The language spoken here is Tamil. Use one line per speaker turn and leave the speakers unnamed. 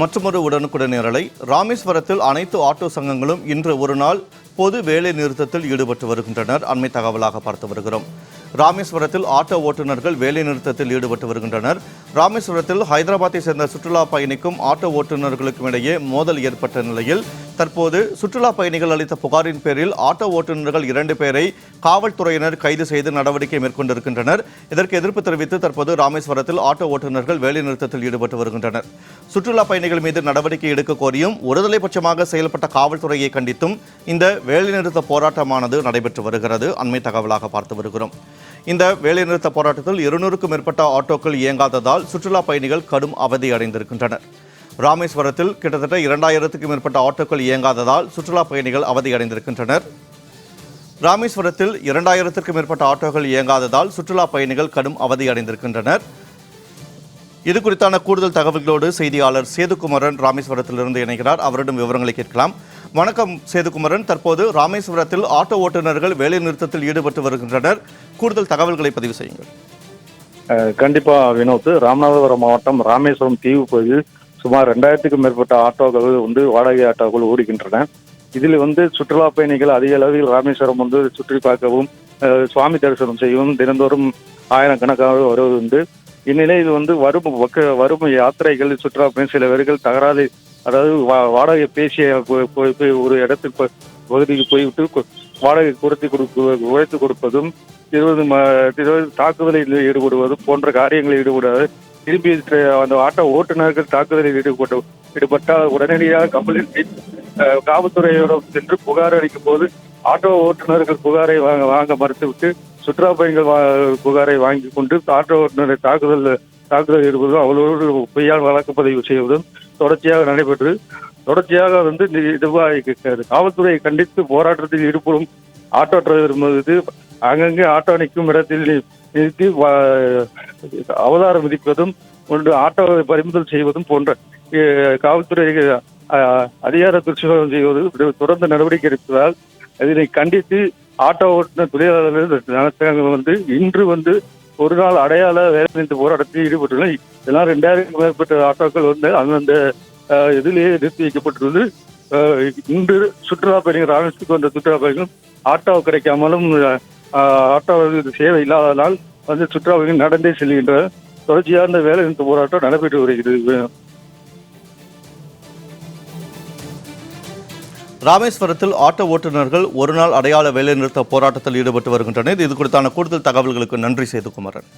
மற்றொரு உடனுக்குடன் நிரலை. ராமேஸ்வரத்தில் அனைத்து ஆட்டோ சங்கங்களும் இன்று ஒரு நாள் பொது வேலை நிறுத்தத்தில் ஈடுபட்டு வருகின்றனர். அண்மை தகவலாக பார்த்து வருகிறோம். ராமேஸ்வரத்தில் ஆட்டோ ஓட்டுநர்கள் வேலை நிறுத்தத்தில் ஈடுபட்டு வருகின்றனர். ராமேஸ்வரத்தில் ஹைதராபாத்தை சேர்ந்த சுற்றுலா பயணிக்கும் ஆட்டோ ஓட்டுநர்களுக்கும் இடையே மோதல் ஏற்பட்ட நிலையில் தற்போது சுற்றுலா பயணிகள் அளித்த புகாரின் பேரில் ஆட்டோ ஓட்டுநர்கள் இரண்டு பேரை காவல்துறையினர் கைது செய்து நடவடிக்கை மேற்கொண்டிருக்கின்றனர். இதற்கு எதிர்ப்பு தெரிவித்து தற்போது ராமேஸ்வரத்தில் ஆட்டோ ஓட்டுநர்கள் வேலைநிறுத்தத்தில் ஈடுபட்டு வருகின்றனர். சுற்றுலா பயணிகள் மீது நடவடிக்கை எடுக்க கோரியும் ஒருதலை பட்சமாக செயல்பட்ட காவல்துறையை கண்டித்தும் இந்த வேலைநிறுத்த போராட்டமானது நடைபெற்று வருகிறது. அண்மை தகவலாக பார்த்து வருகிறோம். இந்த வேலைநிறுத்த போராட்டத்தில் இருநூறுக்கும் மேற்பட்ட ஆட்டோக்கள் இயங்காததால் சுற்றுலா பயணிகள் கடும் அவதி அடைந்திருக்கின்றனர். ராமேஸ்வரத்தில் கிட்டத்தட்ட இரண்டாயிரத்துக்கும் மேற்பட்ட ஆட்டோக்கள் இயங்காததால் சுற்றுலா பயணிகள் அவதி அடைந்திருக்கின்றனர் ராமேஸ்வரத்தில் இரண்டாயிரத்திற்கும் மேற்பட்ட ஆட்டோக்கள் இயங்காததால் சுற்றுலா பயணிகள் கடும் அவதி அடைந்திருக்கின்றனர் இது குறித்தான கூடுதல் தகவல்களோடு செய்தியாளர் சேதுகுமரன் ராமேஸ்வரத்திலிருந்து இணைகிறார். அவரிடம் விவரங்களை கேட்கலாம். வணக்கம் சேதுகுமரன். தற்போது ராமேஸ்வரத்தில் ஆட்டோ ஓட்டுநர்கள் வேலைநிறுத்தத்தில் ஈடுபட்டு வருகின்றனர். கூடுதல் தகவல்களை பதிவு செய்யுங்கள்.
கண்டிப்பா வினோத் ராமநாதபுரம் மாவட்டம் ராமேஸ்வரம் தீவு பகுதியில் சுமார் ரெண்டாயிரத்துக்கும் மேற்பட்ட ஆட்டோக்கள் வந்து வாடகை ஆட்டோக்கள் ஓடுகின்றன. இதில் வந்து சுற்றுலா பயணிகள் அதிக அளவில் ராமேஸ்வரம் வந்து சுற்றி பார்க்கவும் சுவாமி தரிசனம் செய்யவும் தினந்தோறும் ஆயிரக்கணக்காக வருவது உண்டு. இந்நிலையில் வந்து வரும் வக்க- வரும் யாத்திரைகள் சுற்றுலா பயணி சில பேர்கள் தகராறு அதாவது வா- வாடகை பேசிய போய் போய் ஒரு இடத்துக்கு ப- பகுதிக்கு போய்விட்டு வாடகை குறைத்து கொடுக்க குறைத்து கொடுப்பதும் இருபது இருபது தாக்குதலில் ஈடுபடுவதும் போன்ற காரியங்களில் ஈடுபடாது. திருப்பி அந்த ஆட்டோ ஓட்டுநர்கள் தாக்குதலில் ஈடுபட்டு ஈடுபட்டால் உடனடியாக கம்பளின் காவல்துறையிடம் சென்று புகார் அளிக்கும் போது ஆட்டோ ஓட்டுநர்கள் புகாரை வாங்க வாங்க மறுத்துவிட்டு சுற்றுலா பயணிகள் வா- புகாரை வாங்கி கொண்டு ஆட்டோ ஓட்டுநரை தாக்குதல் தாக்குதல் இருப்பதும் அவளோடு பொய்யால் வழக்கு பதிவு செய்வதும் தொடர்ச்சியாக நடைபெற்று தொடர்ச்சியாக வந்து இதுவாக காவல்துறையை கண்டித்து போராட்டத்தில் ஈடுபடும் ஆட்டோ டிரைவர் மீது அங்கங்கே ஆட்டோ நிற்கும் இடத்தில் நிறுத்தி அவதாரம் விதிப்பதும் ஒன்று ஆட்டோவை பறிமுதல் செய்வதும் போன்ற காவல்துறை அதிகார துஷ்பிரயோகம் செய்வது தொடர்ந்து நடவடிக்கை எடுத்ததால் இதனை கண்டித்து ஆட்டோ ஓட்டுநர் தொழிலாளர்கள் நலத்தகங்கள் வந்து இன்று வந்து ஒரு நாள் அடையாள வேலை நிறுத்த போராட்டத்தில் ஈடுபட்டுள்ளன இதனால் ரெண்டாயிரம் மேற்பட்ட ஆட்டோக்கள் வந்து அந்தந்த இதிலேயே நிறுத்தி வைக்கப்பட்டுள்ளது. இன்று சுற்றுலா பயணிகள் ராமேஸ்வரத்துக்கு வந்த சுற்றுலா பயணிகள் ஆட்டோ கிடைக்காமலும் ஆட்டோ சேவை இல்லாததால் வந்து சுற்றுலா நடந்தே செல்கின்ற தொடர்ச்சியாக இந்த வேலை நிறுத்த போராட்டம் நடைபெற்று வருகிறது.
ராமேஸ்வரத்தில் ஆட்டோ ஓட்டுநர்கள் ஒரு நாள் அடையாள வேலைநிறுத்த போராட்டத்தில் ஈடுபட்டு வருகின்றனர். இது குறித்தான கூடுதல் தகவல்களுக்கு நன்றி சேதுகுமரன்.